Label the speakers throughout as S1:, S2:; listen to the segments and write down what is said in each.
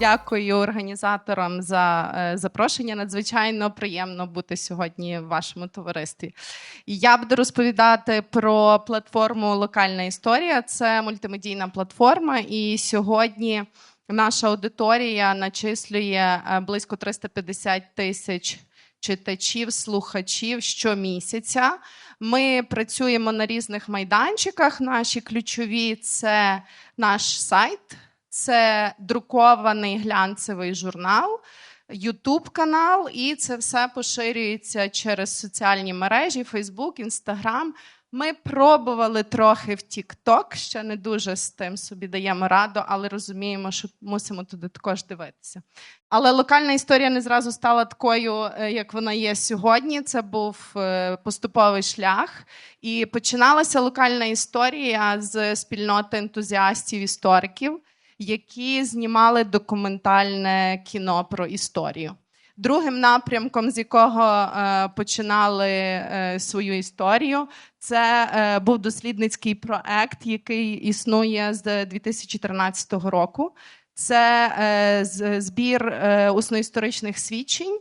S1: Дякую організаторам за е, запрошення. Надзвичайно приємно бути сьогодні в вашому товаристві. Я буду розповідати про платформу Локальна історія. Це мультимедійна платформа, і сьогодні наша аудиторія начислює е, близько 350 тисяч читачів, слухачів щомісяця. Ми працюємо на різних майданчиках. Наші ключові це наш сайт, це друкований глянцевий журнал, Ютуб канал, і це все поширюється через соціальні мережі: Фейсбук, Інстаграм. Ми пробували трохи в TikTok, ще не дуже з тим собі даємо раду, але розуміємо, що мусимо туди також дивитися. Але локальна історія не зразу стала такою, е, як вона є сьогодні. Це був е, поступовий шлях. І починалася локальна історія з спільноти ентузіастів, істориків, які знімали документальне кіно про історію. Другим напрямком, з якого е, починали е, свою історію, це е, був дослідницький проект, який існує з 2013 року. Це збір усноісторичних свідчень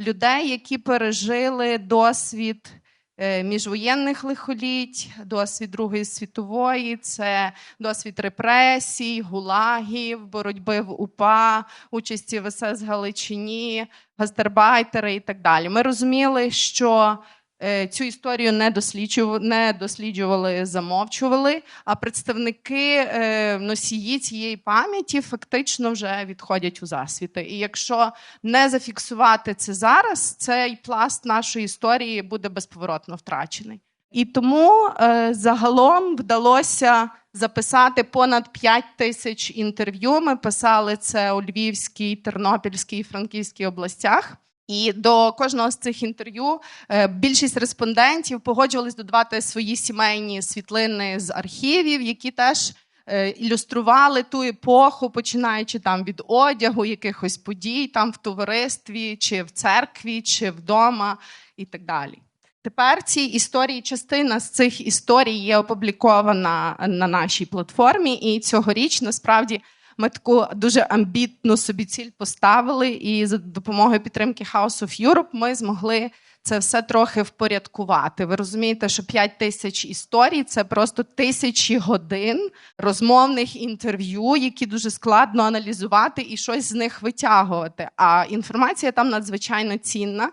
S1: людей, які пережили досвід міжвоєнних лихоліть, досвід Другої світової, це досвід репресій, гулагів, боротьби в УПА, участі в СС Галичині, гастарбайтери і так далі. Ми розуміли, що е, цю історію не досліджували, не досліджували, замовчували. А представники е, носії цієї пам'яті фактично вже відходять у засвіти. І якщо не зафіксувати це зараз, цей пласт нашої історії буде безповоротно втрачений. І тому е, загалом вдалося записати понад 5 тисяч інтерв'ю. Ми писали це у Львівській, Тернопільській і Франківській областях. І до кожного з цих інтерв'ю е, більшість респондентів погоджувались додавати свої сімейні світлини з архівів, які теж е, ілюстрували ту епоху, починаючи там від одягу, якихось подій, там в товаристві, чи в церкві, чи вдома, і так далі. Тепер ці історії, частина з цих історій є опублікована на нашій платформі, і цьогоріч насправді ми таку дуже амбітну собі ціль поставили. І за допомогою підтримки House of Europe ми змогли це все трохи впорядкувати. Ви розумієте, що 5 тисяч історій це просто тисячі годин розмовних інтерв'ю, які дуже складно аналізувати і щось з них витягувати. А інформація там надзвичайно цінна.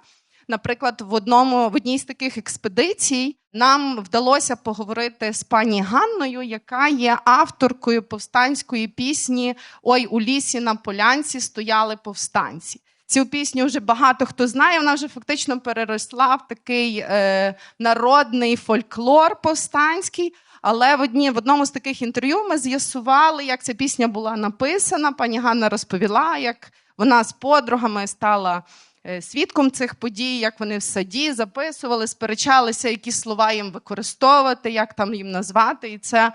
S1: Наприклад, в одному в одній з таких експедицій нам вдалося поговорити з пані Ганною, яка є авторкою повстанської пісні Ой, у лісі на полянці стояли повстанці. Цю пісню вже багато хто знає. Вона вже фактично переросла в такий е, народний фольклор повстанський. Але в одні в одному з таких інтерв'ю ми з'ясували, як ця пісня була написана. Пані Ганна розповіла, як вона з подругами стала свідком цих подій, як вони в саді записували, сперечалися, які слова їм використовувати, як там їм назвати. І це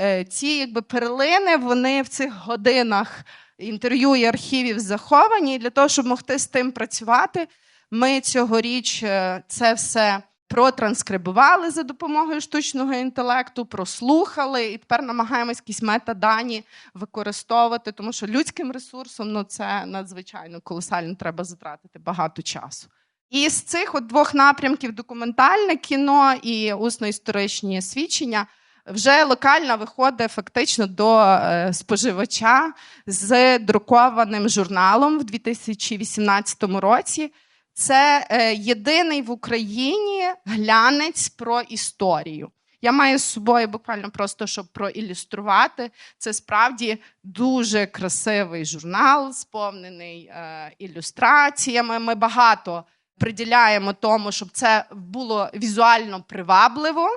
S1: е, ці якби перлини вони в цих годинах інтерв'ю і архівів заховані. І для того, щоб могти з тим працювати, ми цьогоріч е, це все протранскрибували за допомогою штучного інтелекту, прослухали і тепер намагаємось якісь метадані використовувати, тому що людським ресурсом ну, це надзвичайно колосально треба затратити багато часу. І з цих от двох напрямків документальне кіно і усно-історичні свідчення вже локально виходить фактично до е, споживача з друкованим журналом в 2018 році. Це е, єдиний в Україні глянець про історію. Я маю з собою буквально просто щоб проілюструвати. Це справді дуже красивий журнал, сповнений е, ілюстраціями. Ми багато приділяємо тому, щоб це було візуально привабливо,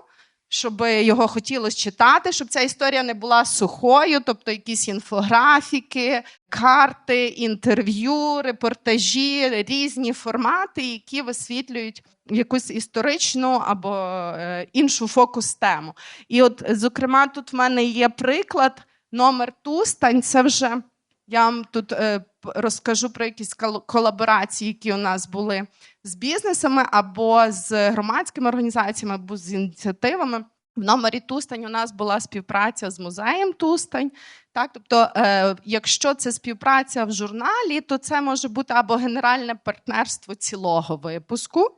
S1: щоб його хотілося читати, щоб ця історія не була сухою, тобто якісь інфографіки, карти, інтерв'ю, репортажі, різні формати, які висвітлюють якусь історичну або е, іншу фокус-тему. І от, зокрема, тут в мене є приклад номер Тустань. Це вже я вам тут е, розкажу про якісь кол- колаборації, які у нас були з бізнесами або з громадськими організаціями, або з ініціативами. В номері Тустань у нас була співпраця з музеєм Тустань. Так, тобто, е, якщо це співпраця в журналі, то це може бути або генеральне партнерство цілого випуску,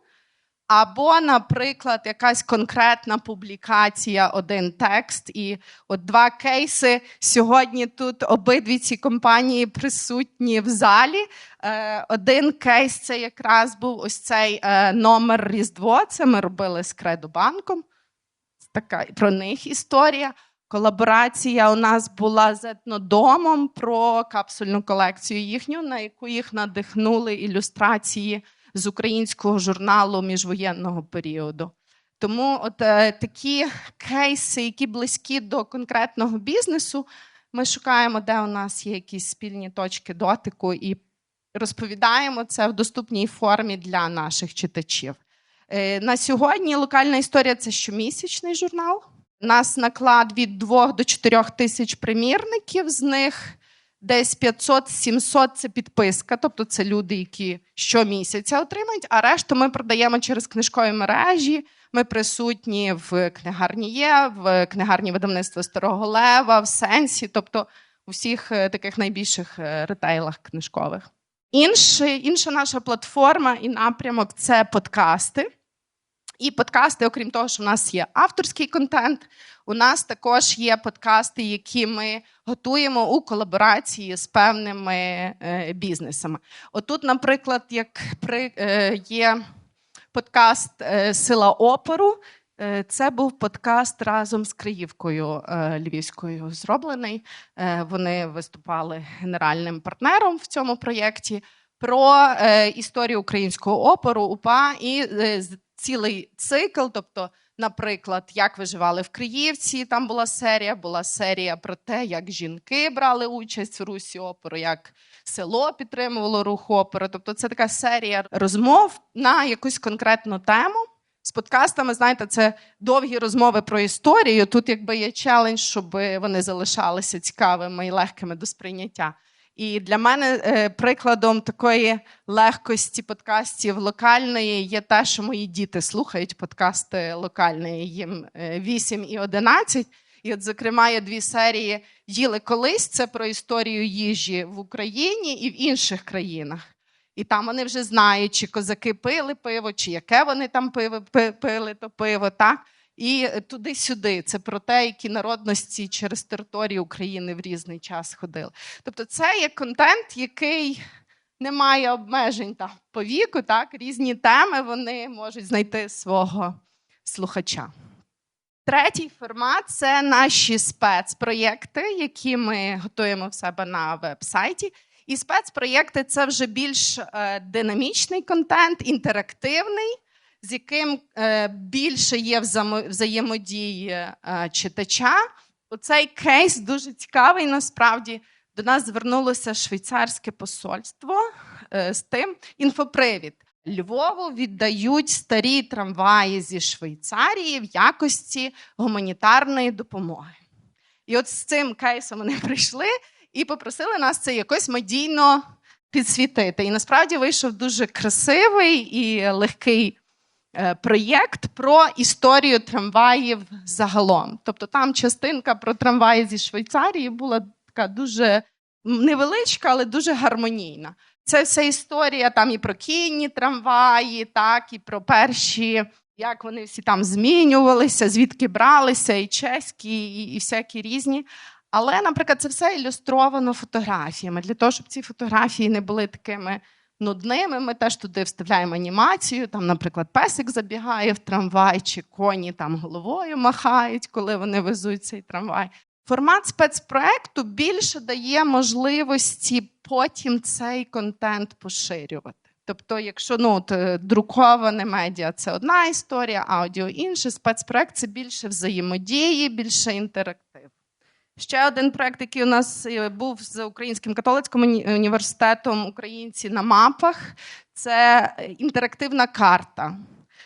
S1: або, наприклад, якась конкретна публікація, один текст. І от два кейси сьогодні тут обидві ці компанії присутні в залі. Е, один кейс це якраз був ось цей е, номер Різдво. Це ми робили з Кредобанком. Така про них історія. Колаборація у нас була з етнодомом про капсульну колекцію їхню, на яку їх надихнули ілюстрації з українського журналу міжвоєнного періоду. Тому от е, такі кейси, які близькі до конкретного бізнесу, ми шукаємо, де у нас є якісь спільні точки дотику, і розповідаємо це в доступній формі для наших читачів. Е, на сьогодні локальна історія це щомісячний журнал. У нас наклад від 2 до 4 тисяч примірників, з них десь 500-700 це підписка, тобто це люди, які щомісяця отримають, а решту ми продаємо через книжкові мережі. Ми присутні в книгарні є, в книгарні видавництва Старого Лева, в Сенсі, тобто у всіх е, таких найбільших е, ретейлах книжкових. Інший, інша наша платформа і напрямок це подкасти. І подкасти, окрім того, що в нас є авторський контент, у нас також є подкасти, які ми готуємо у колаборації з певними е, бізнесами. Отут, наприклад, як при, е, є подкаст е, Сила опору. Е, це був подкаст разом з Криївкою е, Львівською зроблений. Вони виступали генеральним партнером в цьому проєкті про історію українського опору УПА і цілий цикл. Тобто, наприклад, як виживали в Криївці, там була серія, була серія про те, як жінки брали участь в русі опору, як село підтримувало рух опору. Тобто, це така серія розмов на якусь конкретну тему. З подкастами, знаєте, це довгі розмови про історію. Тут якби є челендж, щоб вони залишалися цікавими і легкими до сприйняття. І для мене е, прикладом такої легкості подкастів локальної є те, що мої діти слухають подкасти локальної, їм 8 е, і 11. І, от, зокрема, є дві серії їли колись. Це про історію їжі в Україні і в інших країнах. І там вони вже знають, чи козаки пили пиво, чи яке вони там пиво пили то пиво. так? І туди-сюди. Це про те, які народності через територію України в різний час ходили. Тобто, це є контент, який не має обмежень там по віку, так різні теми вони можуть знайти свого слухача. Третій формат це наші спецпроєкти, які ми готуємо в себе на веб-сайті. І спецпроєкти це вже більш е, динамічний контент, інтерактивний з яким е, більше є взаємодії е, читача. Оцей кейс дуже цікавий. Насправді до нас звернулося швейцарське посольство е, з тим інфопривід. Львову віддають старі трамваї зі Швейцарії в якості гуманітарної допомоги. І от з цим кейсом вони прийшли і попросили нас це якось медійно підсвітити. І насправді вийшов дуже красивий і легкий проєкт про історію трамваїв загалом. Тобто там частинка про трамваї зі Швейцарії була така дуже невеличка, але дуже гармонійна. Це вся історія там і про кінні трамваї, так, і про перші, як вони всі там змінювалися, звідки бралися, і чеські, і, і всякі різні. Але, наприклад, це все ілюстровано фотографіями для того, щоб ці фотографії не були такими нудними. Ми теж туди вставляємо анімацію. Там, наприклад, песик забігає в трамвай, чи коні там головою махають, коли вони везуть цей трамвай. Формат спецпроекту більше дає можливості потім цей контент поширювати. Тобто, якщо ну, от, е, друковане медіа це одна історія, аудіо інше, спецпроект це більше взаємодії, більше інтерактив. Ще один проект, який у нас е, був з Українським католицьким університетом Українці на мапах, це інтерактивна карта.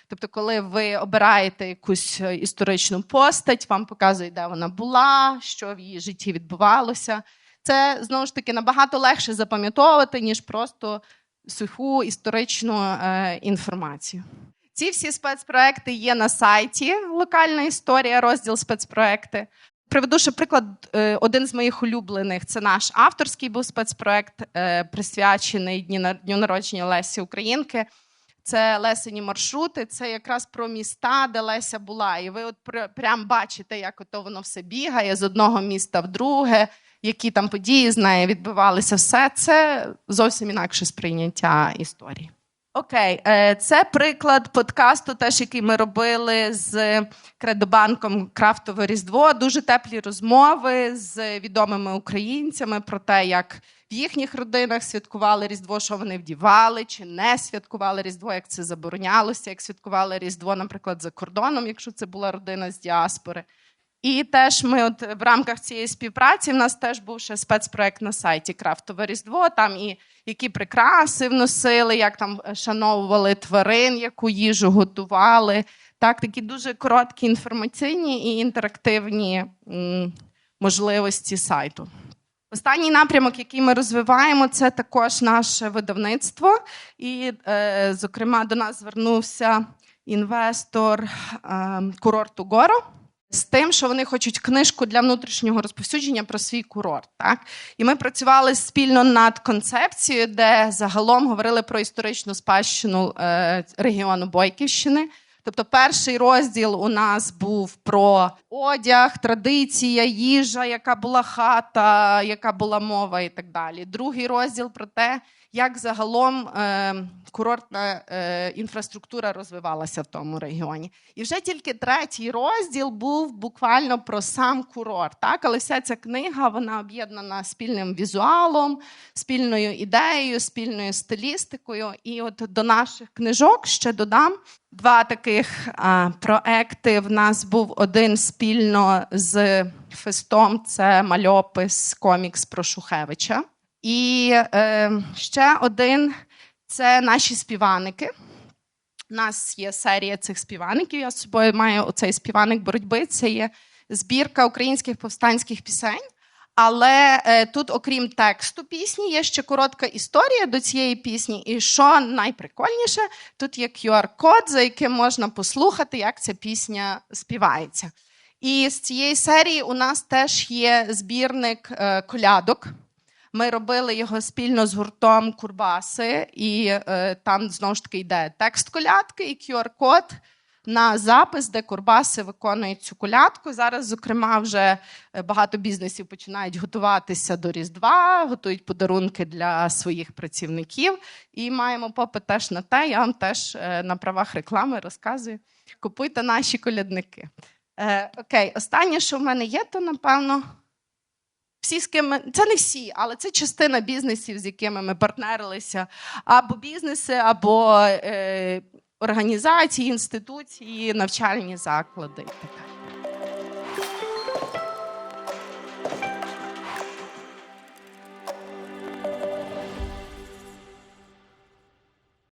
S1: Тобто, коли ви обираєте якусь е, історичну постать, вам показують, де вона була, що в її житті відбувалося. Це знову ж таки набагато легше запам'ятовувати, ніж просто суху історичну е, інформацію. Ці всі спецпроекти є на сайті Локальна історія, розділ спецпроекти. Приведу ще приклад, е, один з моїх улюблених це наш авторський був спецпроект, е, присвячений дню народження Лесі Українки. Це Лесені маршрути, це якраз про міста, де Леся була. І ви от пр- прям бачите, як ото воно все бігає з одного міста в друге, які там події з нею відбувалися. Все це зовсім інакше сприйняття історії. Окей, е, це приклад подкасту, теж який ми робили з Кредобанком Крафтове Різдво. Дуже теплі розмови з відомими українцями про те, як в їхніх родинах святкували Різдво, що вони вдівали, чи не святкували Різдво, як це заборонялося, як святкували Різдво, наприклад, за кордоном, якщо це була родина з діаспори. І теж ми, от в рамках цієї співпраці, в нас теж був ще спецпроект на сайті Крафтове Різдво. Там і які прикраси вносили, як там шановували тварин, яку їжу готували. Так, такі дуже короткі інформаційні і інтерактивні можливості сайту. Останній напрямок, який ми розвиваємо, це також наше видавництво. І, е, зокрема, до нас звернувся інвестор е, курорту Горо з тим, що вони хочуть книжку для внутрішнього розповсюдження про свій курорт. Так? І ми працювали спільно над концепцією, де загалом говорили про історичну спадщину е, регіону Бойківщини. Тобто, перший розділ у нас був про одяг, традиція, їжа, яка була хата, яка була мова і так далі. Другий розділ про те, як загалом е, курортна е, інфраструктура розвивалася в тому регіоні. І вже тільки третій розділ був буквально про сам курорт. Так? Але вся ця книга вона об'єднана спільним візуалом, спільною ідеєю, спільною стилістикою. І от до наших книжок ще додам два таких а, проекти. В нас був один спільно з фестом. Це мальопис комікс про Шухевича. І е, ще один це наші співаники. У нас є серія цих співаників. Я з собою маю оцей співаник боротьби. Це є збірка українських повстанських пісень. Але е, тут, окрім тексту пісні, є ще коротка історія до цієї пісні. І що найприкольніше, тут є QR-код, за яким можна послухати, як ця пісня співається. І з цієї серії у нас теж є збірник е, колядок. Ми робили його спільно з гуртом Курбаси, і е, там знову ж таки йде текст колядки і QR-код на запис, де Курбаси виконують цю колядку. Зараз, зокрема, вже е, багато бізнесів починають готуватися до Різдва, готують подарунки для своїх працівників. І маємо попит теж на те. Я вам теж е, на правах реклами розказую. Купуйте наші колядники. Е, окей, останнє, що в мене є, то напевно. Всі, з ким це не всі, але це частина бізнесів, з якими ми партнерилися, або бізнеси, або е, організації, інституції, навчальні заклади і так далі.